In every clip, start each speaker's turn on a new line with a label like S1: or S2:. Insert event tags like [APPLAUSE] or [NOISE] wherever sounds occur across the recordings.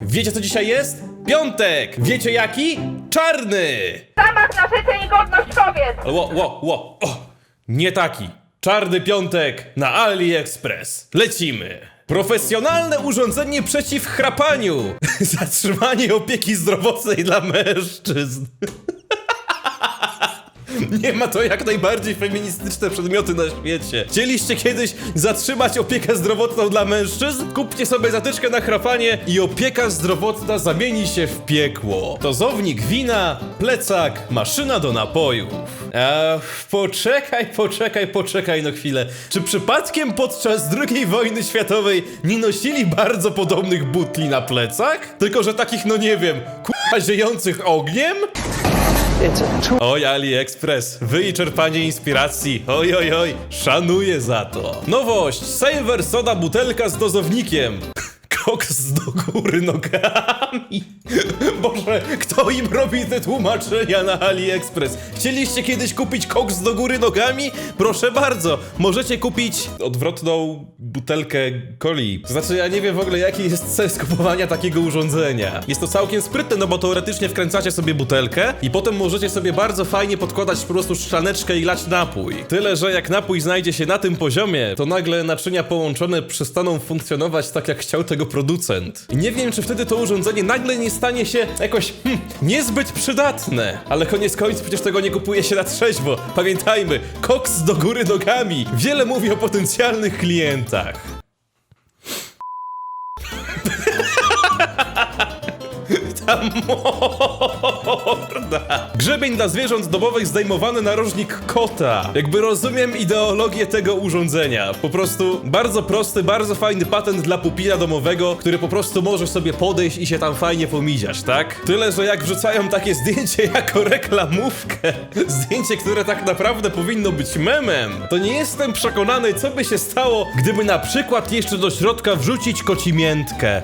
S1: Wiecie co dzisiaj jest? Piątek! Wiecie jaki? Czarny!
S2: Zamach na życie i godność kobiet!
S1: Ło, ło, ło, o, nie taki. Czarny piątek na AliExpress. Lecimy. Profesjonalne urządzenie przeciw chrapaniu. [LAUGHS] Zatrzymanie opieki zdrowotnej dla mężczyzn. [LAUGHS] Nie ma to jak najbardziej feministyczne przedmioty na świecie. Chcieliście kiedyś zatrzymać opiekę zdrowotną dla mężczyzn? Kupcie sobie zatyczkę na chrapanie i opieka zdrowotna zamieni się w piekło. Dozownik wina, plecak, maszyna do napojów. Eee, poczekaj, poczekaj, poczekaj no chwilę. Czy przypadkiem podczas II wojny światowej nie nosili bardzo podobnych butli na plecach? Tylko, że takich, no nie wiem, k***a ziejących ogniem? Oj, AliExpress, wy i czerpanie inspiracji. Oj, oj, oj, szanuję za to. Nowość, Saver Soda butelka z dozownikiem. Koks do góry nogami. [LAUGHS] Boże, kto im robi te tłumaczenia na AliExpress? Chcieliście kiedyś kupić koks do góry nogami? Proszę bardzo, możecie kupić odwrotną butelkę coli. Znaczy, ja nie wiem w ogóle jaki jest sens kupowania takiego urządzenia. Jest to całkiem sprytne, no bo teoretycznie wkręcacie sobie butelkę i potem możecie sobie bardzo fajnie podkładać po prostu szklaneczkę i lać napój. Tyle, że jak napój znajdzie się na tym poziomie, to nagle naczynia połączone przestaną funkcjonować tak, jak chciał tego producent. I nie wiem, czy wtedy to urządzenie nagle nie stanie się jakoś hmm, niezbyt przydatne. Ale koniec końców przecież tego nie kupuje się na trzeźwo. Pamiętajmy, koks do góry nogami. Wiele mówi o potencjalnych klientach. Morda. Grzebień dla zwierząt domowych zdejmowany narożnik kota. Jakby rozumiem ideologię tego urządzenia. Po prostu bardzo prosty, bardzo fajny patent dla pupila domowego, który po prostu może sobie podejść i się tam fajnie pomiziać, tak? Tyle, że jak wrzucają takie zdjęcie jako reklamówkę, [LAUGHS] zdjęcie, które tak naprawdę powinno być memem, to nie jestem przekonany, co by się stało, gdyby na przykład jeszcze do środka wrzucić kocimiętkę.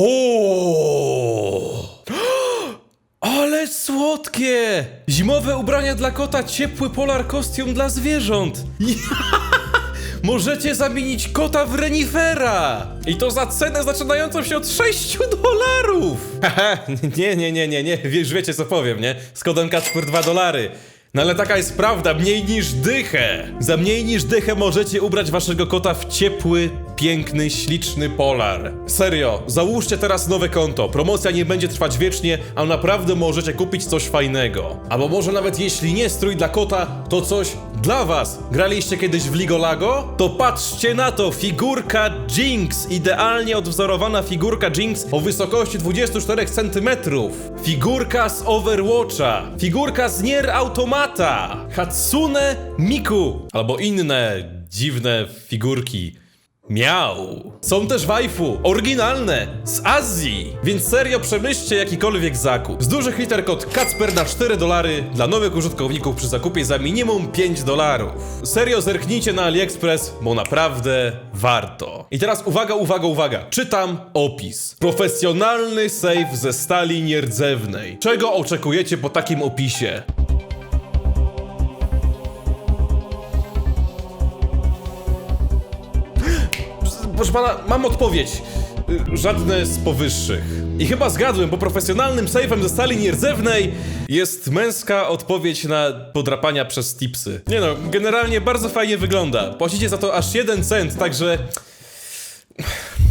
S1: O! [GASPS] Ale słodkie! Zimowe ubrania dla kota, ciepły polar kostium dla zwierząt. [LAUGHS] Możecie zamienić kota w renifera! I to za cenę zaczynającą się od 6 dolarów! Haha, [LAUGHS] nie, nie, nie, nie, nie, wiesz, wiecie co powiem, nie? Z kodem Kacper 2 dolary. No ale taka jest prawda, mniej niż dychę! Za mniej niż dychę możecie ubrać waszego kota w ciepły, piękny, śliczny polar. Serio, załóżcie teraz nowe konto. Promocja nie będzie trwać wiecznie, a naprawdę możecie kupić coś fajnego. Albo może nawet jeśli nie strój dla kota, to coś dla was. Graliście kiedyś w Ligolago? To patrzcie na to, figurka Jinx, idealnie odwzorowana figurka Jinx o wysokości 24 cm. Figurka z Overwatcha, figurka z Nier Automata, Hatsune Miku, albo inne dziwne figurki. Miał. Są też waifu, oryginalne, z Azji. Więc serio przemyślcie jakikolwiek zakup. Z dużych liter kod Kacper na 4 dolary dla nowych użytkowników przy zakupie za minimum 5 dolarów. Serio zerknijcie na AliExpress, bo naprawdę warto. I teraz uwaga, uwaga, uwaga. Czytam opis. Profesjonalny safe ze stali nierdzewnej. Czego oczekujecie po takim opisie? Proszę pana, mam odpowiedź. Y, Żadne z powyższych. I chyba zgadłem, bo profesjonalnym sejfem ze stali nierdzewnej jest męska odpowiedź na podrapania przez tipsy. Nie no, generalnie bardzo fajnie wygląda. Płacicie za to aż jeden cent, także...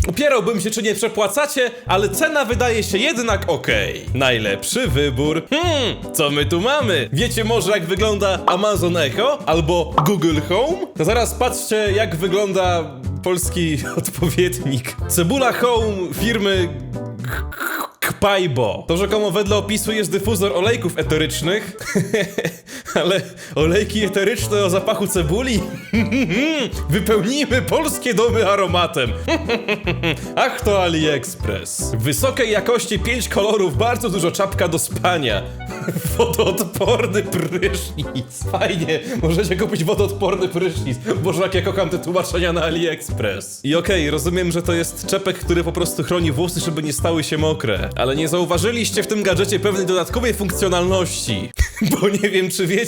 S1: Upierałbym się, czy nie przepłacacie, ale cena wydaje się jednak okej. Najlepszy wybór. Hmm, co my tu mamy? Wiecie może jak wygląda Amazon Echo albo Google Home? To zaraz patrzcie jak wygląda polski [LAUGHS] odpowiednik. Cebula Home firmy Kpajbo. To rzekomo wedle opisu jest dyfuzor olejków eterycznych, [LAUGHS] ale olejki eteryczne o zapachu cebuli? [LAUGHS] Wypełnijmy polskie domy aromatem. [LAUGHS] Ach to AliExpress. Wysokiej jakości 5 kolorów, bardzo dużo czapka do spania. [LAUGHS] Wodoodporny prysznic. Fajnie, możecie kupić wodoodporny prysznic. Boże, jak ja kocham te tłumaczenia na AliExpress. I okej, rozumiem, że to jest czepek, który po prostu chroni włosy, żeby nie stały się mokre. Ale nie zauważyliście w tym gadżecie pewnej dodatkowej funkcjonalności. Bo nie wiem, czy wiecie,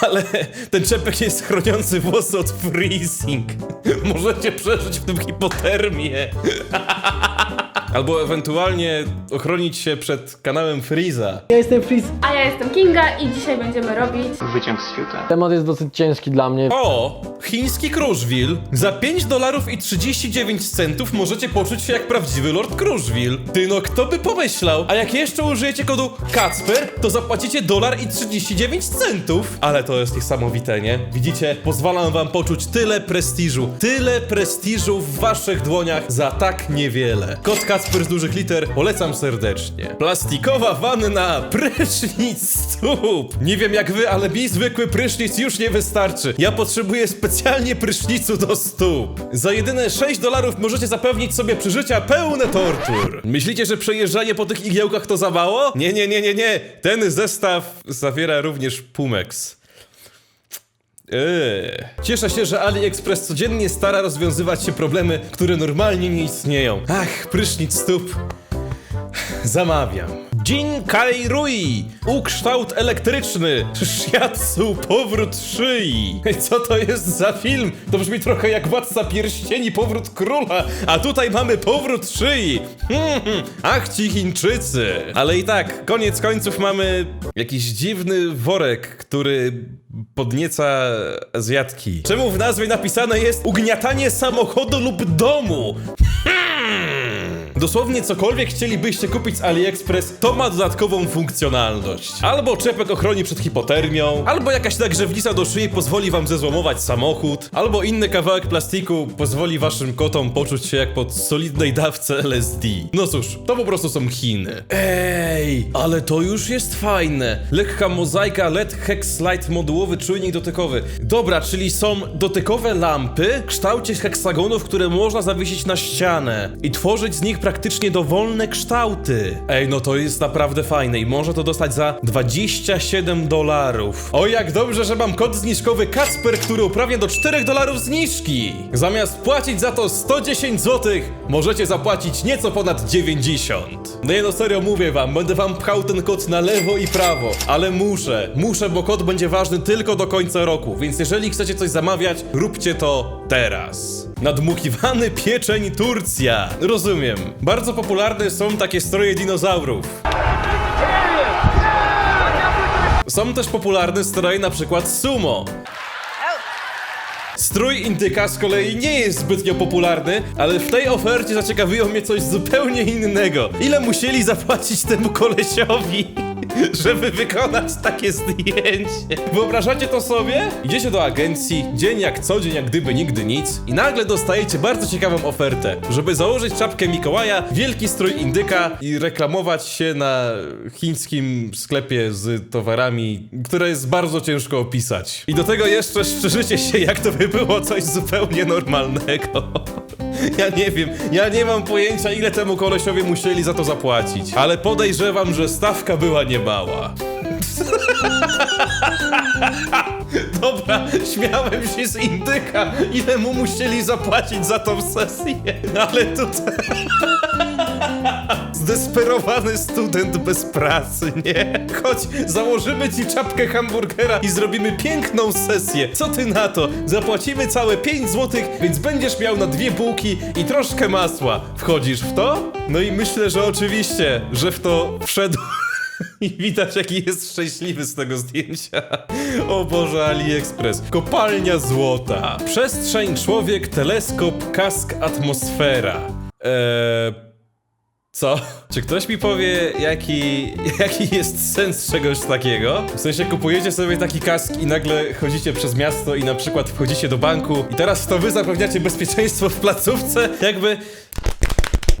S1: ale ten czepek jest chroniący włosy od freezing. [LAUGHS] Możecie przeżyć w tym hipotermię. [LAUGHS] Albo ewentualnie ochronić się przed kanałem Freeza.
S3: Ja jestem Fritz.
S4: A ja jestem Kinga i dzisiaj będziemy robić
S5: Wyciąg z fiuta.
S3: Temat jest dosyć ciężki dla mnie.
S1: O! Chiński Kruszwil. Za 5 dolarów i 39 centów możecie poczuć się jak prawdziwy Lord Kruszwil. Ty no, kto by pomyślał? A jak jeszcze użyjecie kodu Kacper, to zapłacicie dolar i 39 centów. Ale to jest niesamowite, nie? Widzicie? Pozwalam wam poczuć tyle prestiżu. Tyle prestiżu w waszych dłoniach za tak niewiele. Kod Kacper z dużych liter polecam serdecznie. Plastikowa wanna, prysznic stóp. Nie wiem jak wy, ale mi zwykły prysznic już nie wystarczy. Ja potrzebuję specjalnie prysznicu do stóp. Za jedyne 6 dolarów możecie zapewnić sobie przeżycia pełne tortur. Myślicie, że przejeżdżanie po tych igiełkach to za mało? Nie, nie, nie, nie, nie. Ten zestaw zawiera również Pumex. Eee. Cieszę się, że AliExpress codziennie stara rozwiązywać się problemy, które normalnie nie istnieją. Ach, prysznic stóp. Zamawiam. Jin Kai Rui. Ukształt elektryczny. Shiatsu. Powrót szyi. Co to jest za film? To brzmi trochę jak Władca Pierścieni. Powrót króla. A tutaj mamy powrót szyi. Hmm. Ach ci Chińczycy. Ale i tak, koniec końców mamy jakiś dziwny worek, który podnieca Azjatki. Czemu w nazwie napisane jest ugniatanie samochodu lub domu? Dosłownie cokolwiek chcielibyście kupić z AliExpress, to ma dodatkową funkcjonalność. Albo czepek ochroni przed hipotermią, albo jakaś nagrzewnica do szyi pozwoli wam zezłomować samochód, albo inny kawałek plastiku pozwoli waszym kotom poczuć się jak pod solidnej dawce LSD. No cóż, to po prostu są Chiny. Ej, ale to już jest fajne. Lekka mozaika LED Hex Light modułowy czujnik dotykowy. Dobra, czyli są dotykowe lampy w kształcie heksagonów, które można zawiesić na ścianę i tworzyć z nich praktycznie dowolne kształty. Ej, no to jest naprawdę fajne i można to dostać za 27 dolarów. O, jak dobrze, że mam kod zniżkowy Kacper, który uprawnia do 4 dolarów zniżki. Zamiast płacić za to 110 zł, możecie zapłacić nieco ponad 90. No nie no, serio mówię wam, będę wam pchał ten kod na lewo i prawo, ale muszę, muszę, bo kod będzie ważny tylko do końca roku, więc jeżeli chcecie coś zamawiać, róbcie to teraz. Nadmuchiwany pieczeń Turcja. Rozumiem. Bardzo popularne są takie stroje dinozaurów. Są też popularne stroje na przykład sumo. Strój indyka z kolei nie jest zbytnio popularny, ale w tej ofercie zaciekawiło mnie coś zupełnie innego. Ile musieli zapłacić temu kolesiowi, [LAUGHS] żeby wykonać takie zdjęcie? Wyobrażacie to sobie? Idziecie do agencji, dzień jak co dzień, jak gdyby nigdy nic i nagle dostajecie bardzo ciekawą ofertę, żeby założyć czapkę Mikołaja, wielki strój indyka i reklamować się na chińskim sklepie z towarami, które jest bardzo ciężko opisać. I do tego jeszcze szczerzycie się, jak to by było coś zupełnie normalnego. [LAUGHS] [LAUGHS] Ja nie wiem, ja nie mam pojęcia, ile temu kolesiowi musieli za to zapłacić, ale podejrzewam, że stawka była niemała. [LAUGHS] Dobra, śmiałem się z indyka, ile mu musieli zapłacić za tą sesję, ale tutaj... [LAUGHS] Zdesperowany student bez pracy, nie? Chodź, założymy ci czapkę hamburgera i zrobimy piękną sesję. Co ty na to? Zapłacimy całe 5 złotych, więc będziesz miał na dwie bułki i troszkę masła. Wchodzisz w to? No i myślę, że oczywiście, że w to wszedł. [LAUGHS] I widać, jaki jest szczęśliwy z tego zdjęcia. O Boże, AliExpress. Kopalnia złota. Przestrzeń, człowiek, teleskop, kask, atmosfera. Eee... Co? Czy ktoś mi powie, jaki, jaki jest sens czegoś takiego? W sensie kupujecie sobie taki kask i nagle chodzicie przez miasto i na przykład wchodzicie do banku i teraz to wy zapewniacie bezpieczeństwo w placówce? Jakby...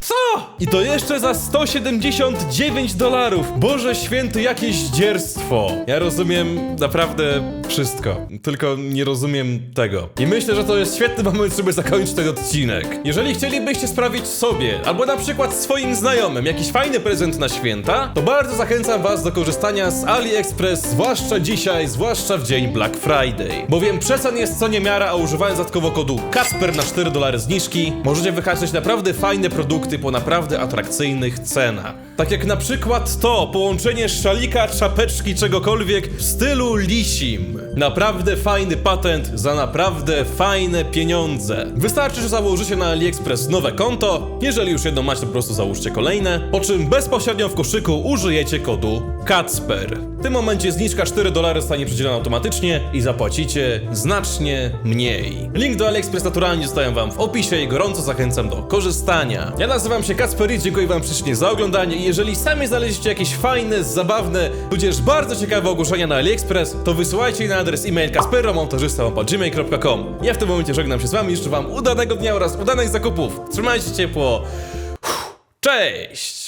S1: Co? I to jeszcze za 179 dolarów! Boże święty, jakie zdzierstwo! Ja rozumiem naprawdę wszystko, tylko nie rozumiem tego. I myślę, że to jest świetny moment, żeby zakończyć ten odcinek. Jeżeli chcielibyście sprawić sobie, albo na przykład swoim znajomym jakiś fajny prezent na święta, to bardzo zachęcam was do korzystania z AliExpress, zwłaszcza dzisiaj, zwłaszcza w dzień Black Friday. Bowiem przecen jest co niemiara, a używając dodatkowo kodu Kasper na 4 dolary zniżki, możecie wyhaczyć naprawdę fajne produkty po naprawdę naprawdę atrakcyjnych cenach. Tak jak na przykład to połączenie szalika, czapeczki, czegokolwiek w stylu lisim. Naprawdę fajny patent za naprawdę fajne pieniądze. Wystarczy, że założycie na AliExpress nowe konto, jeżeli już jedno macie, to po prostu załóżcie kolejne, po czym bezpośrednio w koszyku użyjecie kodu KACPER. Tym momencie zniżka 4 dolary zostanie przydzielona automatycznie i zapłacicie znacznie mniej. Link do AliExpress naturalnie zostawiam wam w opisie i gorąco zachęcam do korzystania. Ja nazywam się Kacper i dziękuję wam ślicznie za oglądanie i jeżeli sami znaleźliście jakieś fajne, zabawne, tudzież bardzo ciekawe ogłoszenia na AliExpress, to wysyłajcie je na adres e-mail kasperromontażysta.gmail.com Ja w tym momencie żegnam się z wami, życzę wam udanego dnia oraz udanych zakupów. Trzymajcie się ciepło. Cześć!